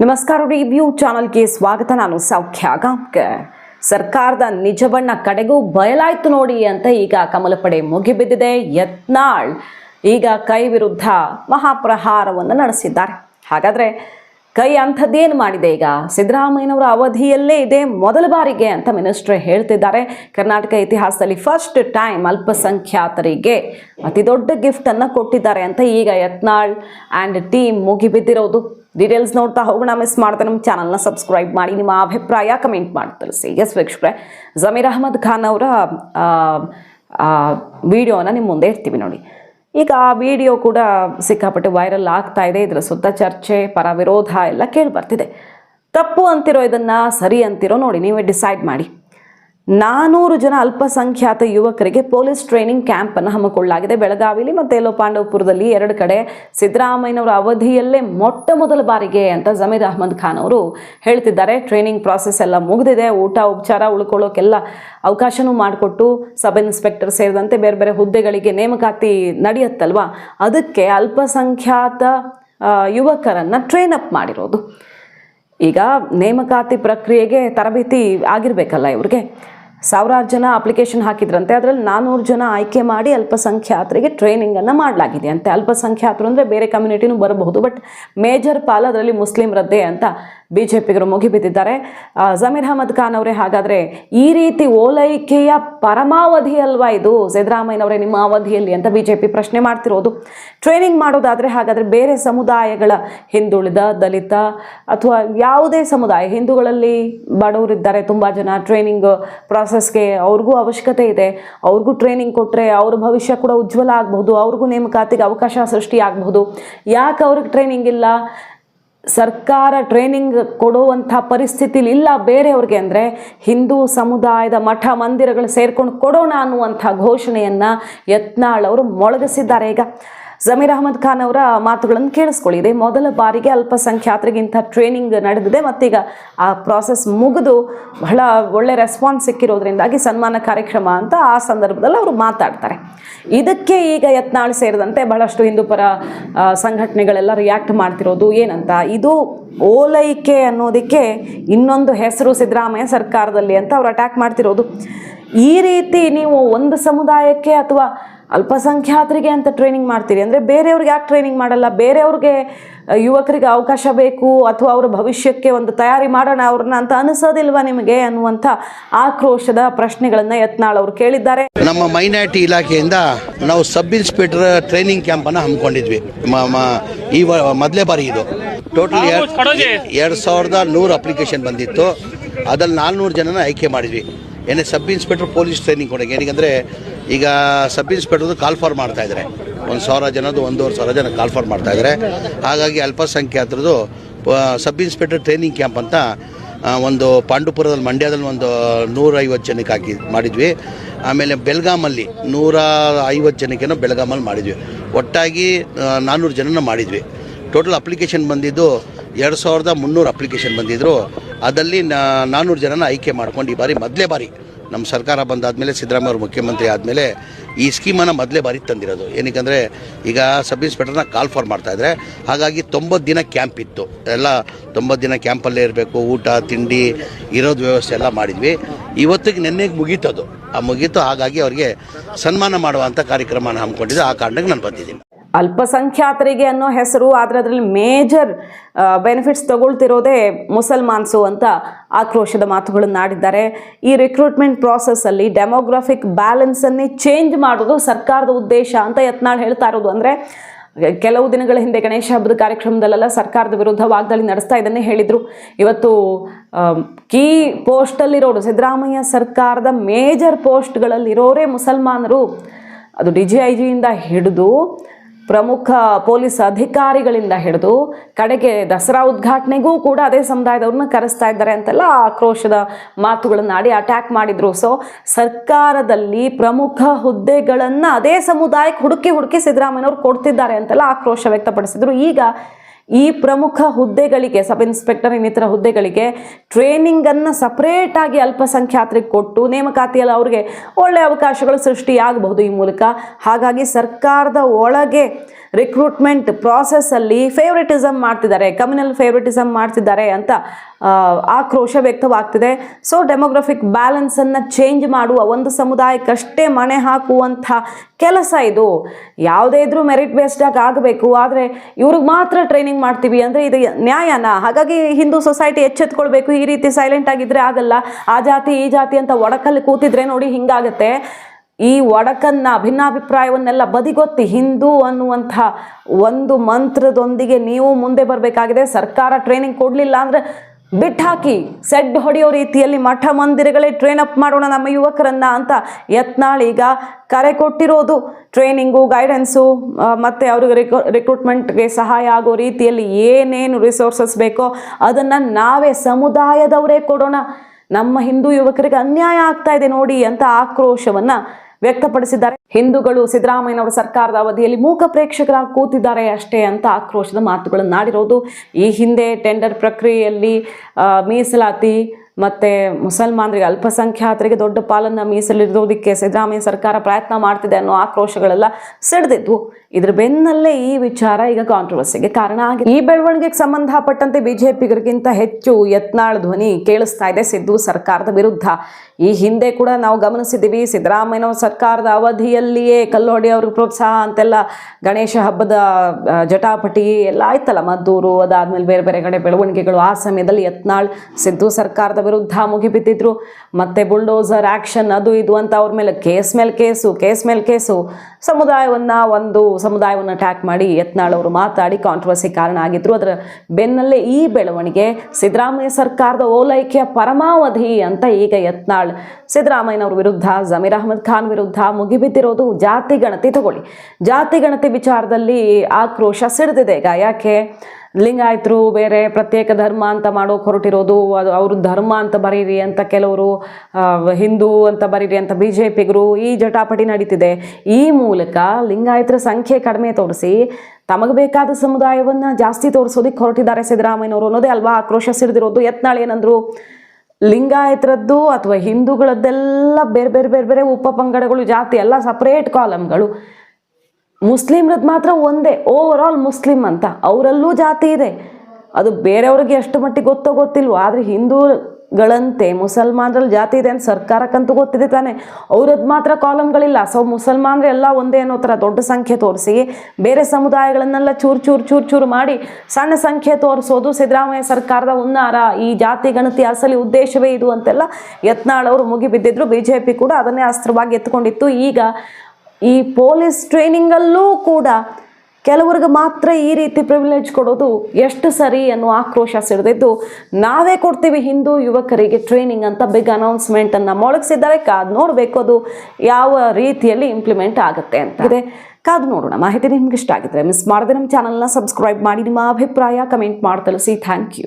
ನಮಸ್ಕಾರ ರಿವ್ಯೂ ಚಾನಲ್ಗೆ ಸ್ವಾಗತ. ನಾನು ಸೌಖ್ಯ ಗಾಂವ್ಕರ್ ಸರ್ಕಾರದ ನಿಜ ಬಣ್ಣ ಕಡೆಗೂ ಬಯಲಾಯ್ತು ನೋಡಿ ಅಂತ ಈಗ ಕಮಲಪಡೆ ಮುಗಿಬಿದ್ದಿದೆ ಯತ್ನಾಳ್ ಈಗ ಕೈ ವಿರುದ್ಧ ಮಹಾಪ್ರಹಾರವನ್ನು ನಡೆಸಿದ್ದಾರೆ. ಹಾಗಾದ್ರೆ ಕೈ ಅಂಥದ್ದೇನು ಮಾಡಿದೆ ಈಗ? ಸಿದ್ದರಾಮಯ್ಯನವರ ಅವಧಿಯಲ್ಲೇ ಇದೆ ಮೊದಲ ಬಾರಿಗೆ ಅಂತ ಮಿನಿಸ್ಟ್ರ್ ಹೇಳ್ತಿದ್ದಾರೆ. ಕರ್ನಾಟಕ ಇತಿಹಾಸದಲ್ಲಿ ಫಸ್ಟ್ ಟೈಮ್ ಅಲ್ಪಸಂಖ್ಯಾತರಿಗೆ ಅತಿ ದೊಡ್ಡ ಗಿಫ್ಟನ್ನು ಕೊಟ್ಟಿದ್ದಾರೆ ಅಂತ ಈಗ ಯತ್ನಾಳ್ ಆ್ಯಂಡ್ ಟೀಮ್ ಮುಗಿಬಿದ್ದಿರೋದು ಡೀಟೇಲ್ಸ್ ನೋಡ್ತಾ ಹೋಗೋಣ ಮಿಸ್ ಮಾಡ್ತಾ ನಮ್ಮ ಚಾನಲ್ನ ಸಬ್ಸ್ಕ್ರೈಬ್ ಮಾಡಿ, ನಿಮ್ಮ ಅಭಿಪ್ರಾಯ ಕಮೆಂಟ್ ಮಾಡಿ ತಿಳಿಸಿ. ಎಸ್ ವೀಕ್ಷಕರೇ ಜಮೀರ್ ಅಹಮದ್ ಖಾನ್ ಅವರ ವಿಡಿಯೋನ ನಿಮ್ಮ ಮುಂದೆ ಇರ್ತೀವಿ ನೋಡಿ. ಈಗ ಆ ವಿಡಿಯೋ ಕೂಡ ಸಿಕ್ಕಾಪಟ್ಟೆ ವೈರಲ್ ಆಗ್ತಾ ಇದೆ. ಇದರ ಸುತ್ತ ಚರ್ಚೆ, ಪರ ವಿರೋಧ ಎಲ್ಲ ಕೇಳಿ ಬರ್ತಿದೆ. ತಪ್ಪು ಅಂತಿರೋ ಇದನ್ನು ಸರಿ ಅಂತಿರೋ ನೋಡಿ, ನೀವೇ ಡಿಸೈಡ್ ಮಾಡಿ. ನಾನೂರು ಜನ ಅಲ್ಪಸಂಖ್ಯಾತ ಯುವಕರಿಗೆ ಪೊಲೀಸ್ ಟ್ರೈನಿಂಗ್ ಕ್ಯಾಂಪನ್ನು ಹಮ್ಮಿಕೊಳ್ಳಲಾಗಿದೆ. ಬೆಳಗಾವಿಲಿ ಮತ್ತು ಎಲ್ಲೋ ಪಾಂಡವಪುರದಲ್ಲಿ ಎರಡು ಕಡೆ ಸಿದ್ದರಾಮಯ್ಯನವರ ಅವಧಿಯಲ್ಲೇ ಮೊಟ್ಟ ಮೊದಲ ಬಾರಿಗೆ ಅಂತ ಜಮೀರ್ ಅಹಮದ್ ಖಾನ್ ಅವರು ಹೇಳ್ತಿದ್ದಾರೆ. ಟ್ರೈನಿಂಗ್ ಪ್ರಾಸೆಸ್ ಎಲ್ಲ ಮುಗಿದಿದೆ. ಊಟ, ಉಪಚಾರ ಉಳ್ಕೊಳ್ಳೋಕೆಲ್ಲ ಅವಕಾಶನೂ ಮಾಡಿಕೊಟ್ಟು ಸಬ್ ಇನ್ಸ್ಪೆಕ್ಟರ್ ಸೇರಿದಂತೆ ಬೇರೆ ಬೇರೆ ಹುದ್ದೆಗಳಿಗೆ ನೇಮಕಾತಿ ನಡೆಯುತ್ತಲ್ವಾ? ಅದಕ್ಕೆ ಅಲ್ಪಸಂಖ್ಯಾತ ಯುವಕರನ್ನ ಟ್ರೈನ್ ಅಪ್ ಮಾಡಿರೋದು. ಈಗ ನೇಮಕಾತಿ ಪ್ರಕ್ರಿಯೆಗೆ ತರಬೇತಿ ಆಗಿರಬೇಕಲ್ಲ ಇವ್ರಿಗೆ. ಸಾವಿರಾರು ಜನ ಅಪ್ಲಿಕೇಶನ್ ಹಾಕಿದ್ರಂತೆ. ಅದರಲ್ಲಿ ನಾನ್ನೂರು ಜನ ಆಯ್ಕೆ ಮಾಡಿ ಅಲ್ಪಸಂಖ್ಯಾತರಿಗೆ ಟ್ರೈನಿಂಗನ್ನು ಮಾಡಲಾಗಿದೆ. ಅಂತೆ ಅಲ್ಪಸಂಖ್ಯಾತರು ಅಂದರೆ ಬೇರೆ ಕಮ್ಯುನಿಟಿನೂ ಬರಬಹುದು ಬಟ್ ಮೇಜರ್ ಪಾಲ್ ಅದರಲ್ಲಿ ಮುಸ್ಲಿಮ್ರದ್ದೇ ಅಂತ ಬಿ ಜೆ ಪಿಗರು ಮುಗಿಬಿದ್ದಿದ್ದಾರೆ ಜಮೀರ್ ಅಹಮದ್ ಖಾನ್ ಅವರೇ, ಹಾಗಾದರೆ ಈ ರೀತಿ ಓಲೈಕೆಯ ಪರಮಾವಧಿ ಅಲ್ವಾ ಇದು? ಸಿದ್ದರಾಮಯ್ಯನವರೇ, ನಿಮ್ಮ ಅವಧಿಯಲ್ಲಿ ಅಂತ ಬಿಜೆಪಿ ಪ್ರಶ್ನೆ ಮಾಡ್ತಿರೋದು. ಟ್ರೈನಿಂಗ್ ಮಾಡೋದಾದರೆ ಹಾಗಾದರೆ ಬೇರೆ ಸಮುದಾಯಗಳ ಹಿಂದುಳಿದ ದಲಿತ ಅಥವಾ ಯಾವುದೇ ಸಮುದಾಯ, ಹಿಂದೂಗಳಲ್ಲಿ ಬಡವರಿದ್ದಾರೆ, ತುಂಬ ಜನ ಟ್ರೈನಿಂಗ್ ಪ್ರಾಸೆಸ್ಗೆ ಅವ್ರಿಗೂ ಅವಶ್ಯಕತೆ ಇದೆ. ಅವ್ರಿಗೂ ಟ್ರೈನಿಂಗ್ ಕೊಟ್ಟರೆ ಅವ್ರ ಭವಿಷ್ಯ ಕೂಡ ಉಜ್ವಲ ಆಗಬಹುದು, ಅವ್ರಿಗೂ ನೇಮಕಾತಿಗೆ ಅವಕಾಶ ಸೃಷ್ಟಿ ಆಗಬಹುದು ಯಾಕೆ ಅವ್ರಿಗೆ ಟ್ರೈನಿಂಗ್ ಇಲ್ಲ? ಸರ್ಕಾರ ಟ್ರೈನಿಂಗ್ ಕೊಡುವಂಥ ಪರಿಸ್ಥಿತಿಲಿ ಇಲ್ಲ ಬೇರೆಯವ್ರಿಗೆ ಅಂದರೆ ಹಿಂದೂ ಸಮುದಾಯದ ಮಠ ಮಂದಿರಗಳು ಸೇರ್ಕೊಂಡು ಕೊಡೋಣ ಅನ್ನುವಂಥ ಘೋಷಣೆಯನ್ನು ಯತ್ನಾಳ್ ಅವರು ಮೊಳಗಿಸಿದ್ದಾರೆ. ಈಗ ಜಮೀರ್ ಅಹಮದ್ ಖಾನ್ ಅವರ ಮಾತುಗಳನ್ನು ಕೇಳಿಸ್ಕೊಳ್ಳಿ. ಇದೆ ಮೊದಲ ಬಾರಿಗೆ ಅಲ್ಪಸಂಖ್ಯಾತರಿಗೆ ಇಂಥ ಟ್ರೈನಿಂಗ್ ನಡೆದಿದೆ. ಮತ್ತೀಗ ಆ ಪ್ರಾಸೆಸ್ ಮುಗಿದು ಬಹಳ ಒಳ್ಳೆ ರೆಸ್ಪಾನ್ಸ್ ಸಿಕ್ಕಿರೋದ್ರಿಂದಾಗಿ ಸನ್ಮಾನ ಕಾರ್ಯಕ್ರಮ ಅಂತ ಆ ಸಂದರ್ಭದಲ್ಲಿ ಅವರು ಮಾತಾಡ್ತಾರೆ. ಇದಕ್ಕೆ ಈಗ ಯತ್ನಾಳ್ ಸೇರಿದಂತೆ ಬಹಳಷ್ಟು ಹಿಂದೂಪರ ಸಂಘಟನೆಗಳೆಲ್ಲ ರಿಯಾಕ್ಟ್ ಮಾಡ್ತಿರೋದು ಏನಂತ? ಇದು ಓಲೈಕೆ ಅನ್ನೋದಕ್ಕೆ ಇನ್ನೊಂದು ಹೆಸರು ಸಿದ್ದರಾಮಯ್ಯ ಸರ್ಕಾರದಲ್ಲಿ ಅಂತ ಅವ್ರು ಅಟ್ಯಾಕ್ ಮಾಡ್ತಿರೋದು. ಈ ರೀತಿ ನೀವು ಒಂದು ಸಮುದಾಯಕ್ಕೆ ಅಥವಾ ಅಲ್ಪಸಂಖ್ಯಾತರಿಗೆ ಅಂತ ಟ್ರೈನಿಂಗ್ ಮಾಡ್ತೀರಿ. ಅಂದರೆ ಬೇರೆಯವ್ರಿಗೆ ಯಾಕೆ ಟ್ರೈನಿಂಗ್ ಮಾಡಲ್ಲ? ಬೇರೆಯವ್ರಿಗೆ ಯುವಕರಿಗೆ ಅವಕಾಶ ಬೇಕು ಅಥವಾ ಅವರ ಭವಿಷ್ಯಕ್ಕೆ ಒಂದು ತಯಾರಿ ಮಾಡೋಣ ಅವ್ರನ್ನ ಅಂತ ಅನಿಸೋದಿಲ್ವಾ ನಿಮಗೆ ಅನ್ನುವಂಥ ಆಕ್ರೋಶದ ಪ್ರಶ್ನೆಗಳನ್ನು ಯತ್ನಾಳ್ ಅವರು ಕೇಳಿದ್ದಾರೆ. ನಮ್ಮ ಮೈನಾರಿಟಿ ಇಲಾಖೆಯಿಂದ ನಾವು ಸಬ್ ಇನ್ಸ್ಪೆಕ್ಟರ್ ಟ್ರೈನಿಂಗ್ ಕ್ಯಾಂಪನ್ನು ಹಮ್ಮಿಕೊಂಡಿದ್ವಿ. ಈ ವ- ಮೊದಲೇ ಬಾರಿ ಇದು. ಟೋಟಲ್ ಎರಡು ಸಾವಿರದ ನೂರು ಅಪ್ಲಿಕೇಶನ್ ಬಂದಿತ್ತು. ಅದ್ರಲ್ಲಿ ನಾಲ್ನೂರು ಜನನ ಆಯ್ಕೆ ಮಾಡಿದ್ವಿ. ಏನೇ ಸಬ್ ಇನ್ಸ್ಪೆಕ್ಟರ್ ಪೊಲೀಸ್ ಟ್ರೈನಿಂಗ್ ಕೊಡೋಕೆ. ಏನಕ್ಕೆ ಈಗ ಸಬ್ ಇನ್ಸ್ಪೆಕ್ಟರ್ದು ಕಾಲ್ ಫಾರ್ ಮಾಡ್ತಾ ಇದ್ದಾರೆ. ಒಂದು ಸಾವಿರ ಜನದ್ದು, ಒಂದೂವರೆ ಸಾವಿರ ಜನ ಕಾಲ್ ಫಾರ್ ಮಾಡ್ತಾ ಇದ್ದಾರೆ. ಹಾಗಾಗಿ ಅಲ್ಪಸಂಖ್ಯಾತರದ್ದು ಸಬ್ ಇನ್ಸ್ಪೆಕ್ಟರ್ ಟ್ರೈನಿಂಗ್ ಕ್ಯಾಂಪ್ ಅಂತ ಒಂದು ಪಾಂಡುಪುರದಲ್ಲಿ, ಮಂಡ್ಯದಲ್ಲಿ ಒಂದು ನೂರೈವತ್ತು ಜನಕ್ಕೆ ಹಾಕಿ, ಮಾಡಿದ್ವಿ. ಆಮೇಲೆ ಬೆಲ್ಗಾಮಲ್ಲಿ ನೂರ ಐವತ್ತು ಜನಕ್ಕೇನೋ ಬೆಳಗಾಮಲ್ಲಿ ಮಾಡಿದ್ವಿ. ಒಟ್ಟಾಗಿ ನಾನ್ನೂರು ಜನನ ಮಾಡಿದ್ವಿ. ಟೋಟಲ್ ಅಪ್ಲಿಕೇಶನ್ ಬಂದಿದ್ದು ಎರಡು ಸಾವಿರದ ಮುನ್ನೂರು ಅಪ್ಲಿಕೇಶನ್ ಬಂದಿದ್ದರು ಅದರಲ್ಲಿ ನಾನ್ನೂರು ಜನನ ಆಯ್ಕೆ ಮಾಡ್ಕೊಂಡು ಈ ಬಾರಿ ಮೊದಲೇ ಬಾರಿ ನಮ್ಮ ಸರ್ಕಾರ ಬಂದಾದಮೇಲೆ ಸಿದ್ದರಾಮಯ್ಯ ಅವರು ಮುಖ್ಯಮಂತ್ರಿ ಆದಮೇಲೆ ಈ ಸ್ಕೀಮನ್ನು ಮೊದಲೇ ಬಾರಿ ತಂದಿರೋದು. ಏನಕ್ಕೆ ಈಗ ಸಬ್ ಇನ್ಸ್ಪೆಕ್ಟರ್ನ ಕಾಲ್ ಫಾರ್ ಮಾಡ್ತಾಯಿದ್ರೆ ಹಾಗಾಗಿ ತೊಂಬತ್ತು ದಿನ ಕ್ಯಾಂಪ್ ಇತ್ತು. ಎಲ್ಲ ತೊಂಬತ್ತು ದಿನ ಕ್ಯಾಂಪಲ್ಲೇ ಇರಬೇಕು, ಊಟ, ತಿಂಡಿ, ಇರೋದು ವ್ಯವಸ್ಥೆ ಎಲ್ಲ ಮಾಡಿದ್ವಿ. ಇವತ್ತಿಗೆ ನೆನ್ನೆಗೆ ಮುಗೀತದು. ಆ ಮುಗೀತು, ಹಾಗಾಗಿ ಅವರಿಗೆ ಸನ್ಮಾನ ಮಾಡುವಂಥ ಕಾರ್ಯಕ್ರಮನ ಹಮ್ಮಿಕೊಂಡಿದ್ದು ಆ ಕಾರಣಕ್ಕೆ ನಾನು ಬಂದಿದ್ದೀನಿ. ಅಲ್ಪಸಂಖ್ಯಾತರಿಗೆ ಅನ್ನೋ ಹೆಸರು, ಆದರೆ ಅದರಲ್ಲಿ ಮೇಜರ್ ಬೆನಿಫಿಟ್ಸ್ ತಗೊಳ್ತಿರೋದೇ ಮುಸಲ್ಮಾನ್ಸು ಅಂತ ಆಕ್ರೋಶದ ಮಾತುಗಳನ್ನು ಆಡಿದ್ದಾರೆ. ಈ ರಿಕ್ರೂಟ್ಮೆಂಟ್ ಪ್ರಾಸೆಸ್ಸಲ್ಲಿ ಡೆಮೋಗ್ರಾಫಿಕ್ ಬ್ಯಾಲೆನ್ಸನ್ನೇ ಚೇಂಜ್ ಮಾಡೋದು ಸರ್ಕಾರದ ಉದ್ದೇಶ ಅಂತ ಯತ್ನಾಳ್ ಹೇಳ್ತಾ ಇರೋದು. ಅಂದರೆ, ಕೆಲವು ದಿನಗಳ ಹಿಂದೆ ಗಣೇಶ ಹಬ್ಬದ ಕಾರ್ಯಕ್ರಮದಲ್ಲೆಲ್ಲ ಸರ್ಕಾರದ ವಿರುದ್ಧ ವಾಗ್ದಾಳಿ ನಡೆಸ್ತಾ ಇದನ್ನೇ ಹೇಳಿದರು. ಇವತ್ತು ಕೀ ಪೋಸ್ಟಲ್ಲಿರೋರು, ಸಿದ್ದರಾಮಯ್ಯ ಸರ್ಕಾರದ ಮೇಜರ್ ಪೋಸ್ಟ್ಗಳಲ್ಲಿರೋರೇ ಮುಸಲ್ಮಾನರು. ಅದು ಡಿ ಜಿ ಐ ಜಿಯಿಂದ ಹಿಡಿದು ಪ್ರಮುಖ ಪೊಲೀಸ್ ಅಧಿಕಾರಿಗಳಿಂದ ಹಿಡಿದು ಕಡೆಗೆ ದಸರಾ ಉದ್ಘಾಟನೆಗೂ ಕೂಡ ಅದೇ ಸಮುದಾಯದವ್ರನ್ನ ಕರೆಸ್ತಾ ಇದ್ದಾರೆ ಅಂತೆಲ್ಲ ಆಕ್ರೋಶದ ಮಾತುಗಳನ್ನು ಆಡಿ ಅಟ್ಯಾಕ್ ಮಾಡಿದ್ರು. ಸೊ ಸರ್ಕಾರದಲ್ಲಿ ಪ್ರಮುಖ ಹುದ್ದೆಗಳನ್ನು ಅದೇ ಸಮುದಾಯಕ್ಕೆ ಹುಡುಕಿ ಹುಡುಕಿ ಸಿದ್ದರಾಮಯ್ಯವ್ರು ಕೊಡ್ತಿದ್ದಾರೆ ಅಂತೆಲ್ಲ ಆಕ್ರೋಶ ವ್ಯಕ್ತಪಡಿಸಿದ್ರು. ಈಗ ಈ ಪ್ರಮುಖ ಹುದ್ದೆಗಳಿಗೆ, ಸಬ್ ಇನ್ಸ್ಪೆಕ್ಟರ್ ಇನ್ನಿತರ ಹುದ್ದೆಗಳಿಗೆ ಟ್ರೈನಿಂಗನ್ನು ಸಪ್ರೇಟಾಗಿ ಅಲ್ಪಸಂಖ್ಯಾತರಿಗೆ ಕೊಟ್ಟು ನೇಮಕಾತಿಯಲ್ಲಿ ಅವ್ರಿಗೆ ಒಳ್ಳೆ ಅವಕಾಶಗಳು ಸೃಷ್ಟಿಯಾಗಬಹುದು ಈ ಮೂಲಕ. ಹಾಗಾಗಿ ಸರ್ಕಾರದ ಒಳಗೆ ರಿಕ್ರೂಟ್ಮೆಂಟ್ ಪ್ರಾಸೆಸ್ಸಲ್ಲಿ ಫೇವ್ರೆಟಿಸಮ್ ಮಾಡ್ತಿದ್ದಾರೆ ಕಮ್ಯುನಲ್ ಫೇವ್ರೆಟಿಸಮ್ ಮಾಡ್ತಿದ್ದಾರೆ ಅಂತ ಆಕ್ರೋಶ ವ್ಯಕ್ತವಾಗ್ತಿದೆ. ಸೊ ಡೆಮೋಗ್ರಫಿಕ್ ಬ್ಯಾಲೆನ್ಸನ್ನು ಚೇಂಜ್ ಮಾಡುವ ಒಂದು ಸಮುದಾಯಕ್ಕಷ್ಟೇ ಮಣೆ ಹಾಕುವಂಥ ಕೆಲಸ ಇದು. ಯಾವುದೇ ಇದ್ರೂ ಮೆರಿಟ್ ಬೇಸ್ಡಾಗಿ ಆಗಬೇಕು, ಆದರೆ ಇವ್ರಿಗೆ ಮಾತ್ರ ಟ್ರೈನಿಂಗ್ ಮಾಡ್ತೀವಿ ಅಂದರೆ ಇದು ನ್ಯಾಯನ. ಹಾಗಾಗಿ ಹಿಂದೂ ಸೊಸೈಟಿ ಎಚ್ಚೆತ್ಕೊಳ್ಬೇಕು, ಈ ರೀತಿ ಸೈಲೆಂಟ್ ಆಗಿದ್ರೆ ಆಗಲ್ಲ. ಆ ಜಾತಿ, ಈ ಜಾತಿ ಅಂತ ಒಡಕಲ್ಲಿ ಕೂತಿದ್ರೆ ನೋಡಿ ಹಿಂಗಾಗತ್ತೆ. ಈ ಒಡಕನ್ನ ಭಿನ್ನಾಭಿಪ್ರಾಯವನ್ನೆಲ್ಲ ಬದಿಗೊತ್ತಿ ಹಿಂದೂ ಅನ್ನುವಂಥ ಒಂದು ಮಂತ್ರದೊಂದಿಗೆ ನೀವು ಮುಂದೆ ಬರಬೇಕಾಗಿದೆ. ಸರ್ಕಾರ ಟ್ರೈನಿಂಗ್ ಕೊಡಲಿಲ್ಲ ಅಂದರೆ ಬಿಟ್ಟಾಕಿ ಸೆಡ್ ಹೊಡೆಯೋ ರೀತಿಯಲ್ಲಿ ಮಠ ಮಂದಿರಗಳೇ ಟ್ರೈನ್ ಅಪ್ ಮಾಡೋಣ ನಮ್ಮ ಯುವಕರನ್ನ ಅಂತ ಯತ್ನಾಳ್ ಈಗ ಕರೆ ಕೊಟ್ಟಿರೋದು. ಟ್ರೈನಿಂಗು ಗೈಡೆನ್ಸು ಮತ್ತು ಅವ್ರಿಗೆ ರಿಕ್ರೂ ರಿಕ್ರೂಟ್ಮೆಂಟ್ಗೆ ಸಹಾಯ ಆಗೋ ರೀತಿಯಲ್ಲಿ ಏನೇನು ರಿಸೋರ್ಸಸ್ ಬೇಕೋ ಅದನ್ನು ನಾವೇ ಸಮುದಾಯದವರೇ ಕೊಡೋಣ. ನಮ್ಮ ಹಿಂದೂ ಯುವಕರಿಗೆ ಅನ್ಯಾಯ ಆಗ್ತಾ ಇದೆ ನೋಡಿ ಅಂತ ಆಕ್ರೋಶವನ್ನ ವ್ಯಕ್ತಪಡಿಸಿದ್ದಾರೆ. ಹಿಂದೂಗಳು ಸಿದ್ದರಾಮಯ್ಯನವರ ಸರ್ಕಾರದ ಅವಧಿಯಲ್ಲಿ ಮೂಕ ಪ್ರೇಕ್ಷಕರಾಗಿ ಕೂತಿದ್ದಾರೆ ಅಷ್ಟೇ ಅಂತ ಆಕ್ರೋಶದ ಮಾತುಗಳನ್ನು ಆಡಿರೋದು ಈ ಹಿಂದೆ ಟೆಂಡರ್ ಪ್ರಕ್ರಿಯೆಯಲ್ಲಿ ಮೀಸಲಾತಿ ಮತ್ತು ಮುಸಲ್ಮಾನರಿಗೆ ಅಲ್ಪಸಂಖ್ಯಾತರಿಗೆ ದೊಡ್ಡ ಪಾಲನ್ನು ಮೀಸಲಿರೋದಕ್ಕೆ ಸಿದ್ದರಾಮಯ್ಯ ಸರ್ಕಾರ ಪ್ರಯತ್ನ ಮಾಡ್ತಿದೆ ಅನ್ನೋ ಆಕ್ರೋಶಗಳೆಲ್ಲ ಸಿಡ್ದಿದ್ವು. ಇದ್ರ ಬೆನ್ನಲ್ಲೇ ಈ ವಿಚಾರ ಈಗ ಕಾಂಟ್ರವರ್ಸಿಗೆ ಕಾರಣ ಆಗಿದೆ. ಈ ಬೆಳವಣಿಗೆಗೆ ಸಂಬಂಧಪಟ್ಟಂತೆ ಬಿಜೆಪಿಗರಿಗಿಂತ ಹೆಚ್ಚು ಯತ್ನಾಳ ಧ್ವನಿ ಕೇಳಿಸ್ತಾ ಇದೆ ಸಿದ್ದು ಸರ್ಕಾರದ ವಿರುದ್ಧ. ಈ ಹಿಂದೆ ಕೂಡ ನಾವು ಗಮನಿಸಿದ್ದೀವಿ ಸಿದ್ದರಾಮಯ್ಯನವ್ರ ಸರ್ಕಾರದ ಅವಧಿಯಲ್ಲಿಯೇ ಕಲ್ಲೋಡಿ ಅವ್ರಿಗೆ ಪ್ರೋತ್ಸಾಹ ಅಂತೆಲ್ಲ ಗಣೇಶ ಹಬ್ಬದ ಜಟಾಪಟಿ ಎಲ್ಲ ಆಯ್ತಲ್ಲ? ಮದ್ದೂರು, ಅದಾದ್ಮೇಲೆ ಬೇರೆ ಬೇರೆ ಕಡೆ ಬೆಳವಣಿಗೆಗಳು ಆ ಸಮಯದಲ್ಲಿ ಯತ್ನಾಳ್ ಸಿದ್ದು ಸರ್ಕಾರದ ವಿರುದ್ಧ ಮುಗಿಬಿದ್ದಿದ್ರು. ಮತ್ತೆ ಬುಲ್ಡೋಸರ್ ಆಕ್ಷನ್ ಅದು ಇದು ಅಂತ ಅವ್ರ ಮೇಲೆ ಕೇಸ್ ಮೇಲೆ ಕೇಸು, ಕೇಸ್ ಮೇಲೆ ಕೇಸು. ಸಮುದಾಯವನ್ನ ಒಂದು ಸಮುದಾಯವನ್ನು ಅಟ್ಯಾಕ್ ಮಾಡಿ ಯತ್ನಾಳ್ ಅವರು ಮಾತಾಡಿ ಕಾಂಟ್ರವರ್ಸಿ ಕಾರಣ ಆಗಿದ್ರು. ಅದರ ಬೆನ್ನಲ್ಲೇ ಈ ಬೆಳವಣಿಗೆ ಸಿದ್ದರಾಮಯ್ಯ ಸರ್ಕಾರದ ಓಲೈಕೆಯ ಪರಮಾವಧಿ ಅಂತ ಈಗ ಯತ್ನಾಳ್ ಸಿದ್ದರಾಮಯ್ಯನವ್ರ ವಿರುದ್ಧ ಜಮೀರ್ ಅಹಮದ್ ಖಾನ್ ವಿರುದ್ಧ ಮುಗಿಬಿದ್ದಿರೋದು ಜಾತಿ ಗಣತಿ. ತಗೊಳ್ಳಿ. ಜಾತಿ ಗಣತಿ ವಿಚಾರದಲ್ಲಿ ಆಕ್ರೋಶ ಸಿಡಿದಿದೆ. ಈಗ ಯಾಕೆ? ಲಿಂಗಾಯತರು ಬೇರೆ ಪ್ರತ್ಯೇಕ ಧರ್ಮ ಅಂತ ಮಾಡೋಕೆ ಹೊರಟಿರೋದು, ಅದು ಅವರು ಧರ್ಮ ಅಂತ ಬರೀರಿ ಅಂತ ಕೆಲವರು ಹಿಂದೂ ಅಂತ ಬರೀರಿ ಅಂತ ಬಿ ಜೆ ಪಿಗರು ಈ ಜಟಾಪಟಿ ನಡೀತಿದೆ. ಈ ಮೂಲಕ ಲಿಂಗಾಯತರ ಸಂಖ್ಯೆ ಕಡಿಮೆ ತೋರಿಸಿ ತಮಗೆ ಬೇಕಾದ ಸಮುದಾಯವನ್ನು ಜಾಸ್ತಿ ತೋರಿಸೋದಕ್ಕೆ ಹೊರಟಿದ್ದಾರೆ ಸಿದ್ದರಾಮಯ್ಯನವರು ಅನ್ನೋದೇ ಅಲ್ವಾ ಆಕ್ರೋಶ ಸಿಡಿದಿರೋದು? ಯತ್ನಾಳ್ ಏನಂದ್ರು? ಲಿಂಗಾಯತರದ್ದು ಅಥವಾ ಹಿಂದೂಗಳದ್ದೆಲ್ಲ ಬೇರೆ ಬೇರೆ ಬೇರೆ ಬೇರೆ ಉಪಪಂಗಡಗಳು ಜಾತಿ, ಎಲ್ಲ ಸಪ್ರೇಟ್ ಕಾಲಮ್ಗಳು ಮುಸ್ಲಿಮ್ರದ್ದು ಮಾತ್ರ ಒಂದೇ ಓವರ್ ಆಲ್ ಮುಸ್ಲಿಂ ಅಂತ. ಅವರಲ್ಲೂ ಜಾತಿ ಇದೆ. ಅದು ಬೇರೆಯವ್ರಿಗೆ ಎಷ್ಟು ಮಟ್ಟಿಗೆ ಗೊತ್ತೋ ಗೊತ್ತಿಲ್ವೋ, ಆದರೆ ಹಿಂದೂಗಳಂತೆ ಮುಸಲ್ಮಾನರಲ್ಲಿ ಜಾತಿ ಇದೆ ಅಂತ ಸರ್ಕಾರಕ್ಕಂತೂ ಗೊತ್ತಿದೆ ತಾನೆ. ಅವ್ರದ್ದು ಮಾತ್ರ ಕಾಲಮ್ಗಳಿಲ್ಲ ಸೊ ಮುಸಲ್ಮಾನರು ಎಲ್ಲ ಒಂದೇ ಅನ್ನೋ ಥರ ದೊಡ್ಡ ಸಂಖ್ಯೆ ತೋರಿಸಿ, ಬೇರೆ ಸಮುದಾಯಗಳನ್ನೆಲ್ಲ ಚೂರು ಚೂರು ಚೂರು ಚೂರು ಮಾಡಿ ಸಣ್ಣ ಸಂಖ್ಯೆ ತೋರಿಸೋದು ಸಿದ್ದರಾಮಯ್ಯ ಸರ್ಕಾರದ ಉನ್ನಾರ ಈ ಜಾತಿ ಗಣತಿ ಅಸಲಿ ಉದ್ದೇಶವೇ ಇದು ಅಂತೆಲ್ಲ ಯತ್ನಾಳವರು ಮುಗಿಬಿದ್ದಿದ್ರು ಬಿ ಜೆ ಪಿ ಕೂಡ ಅದನ್ನೇ ಅಸ್ತ್ರವಾಗಿ ಎತ್ಕೊಂಡಿತ್ತು. ಈಗ ಈ ಪೊಲೀಸ್ ಟ್ರೈನಿಂಗಲ್ಲೂ ಕೂಡ ಕೆಲವ್ರಿಗೆ ಮಾತ್ರ ಈ ರೀತಿ ಪ್ರಿವಿಲೇಜ್ ಕೊಡೋದು ಎಷ್ಟು ಸರಿ ಅನ್ನೋ ಆಕ್ರೋಶ ಸಿಡಿದಿದ್ದು ನಾವೇ ಕೊಡ್ತೀವಿ ಹಿಂದೂ ಯುವಕರಿಗೆ ಟ್ರೈನಿಂಗ್ ಅಂತ ಬಿಗ್ ಅನೌನ್ಸ್ಮೆಂಟನ್ನು ಮೊಳಗಿಸಿದ್ದಾರೆ. ಕಾದು ನೋಡಬೇಕು ಅದು ಯಾವ ರೀತಿಯಲ್ಲಿ ಇಂಪ್ಲಿಮೆಂಟ್ ಆಗುತ್ತೆ ಅಂತ. ಇದೆ ಕಾದು ನೋಡೋಣ. ಮಾಹಿತಿ ನಿಮ್ಗೆ ಇಷ್ಟ ಆಗಿದ್ರೆ ಮಿಸ್ ಮಾಡದೆ ನಮ್ಮ ಚಾನಲ್ನ ಸಬ್ಸ್ಕ್ರೈಬ್ ಮಾಡಿ. ನಿಮ್ಮ ಅಭಿಪ್ರಾಯ ಕಮೆಂಟ್ ಮಾಡಿ ತಿಳಿಸಿ. Thank you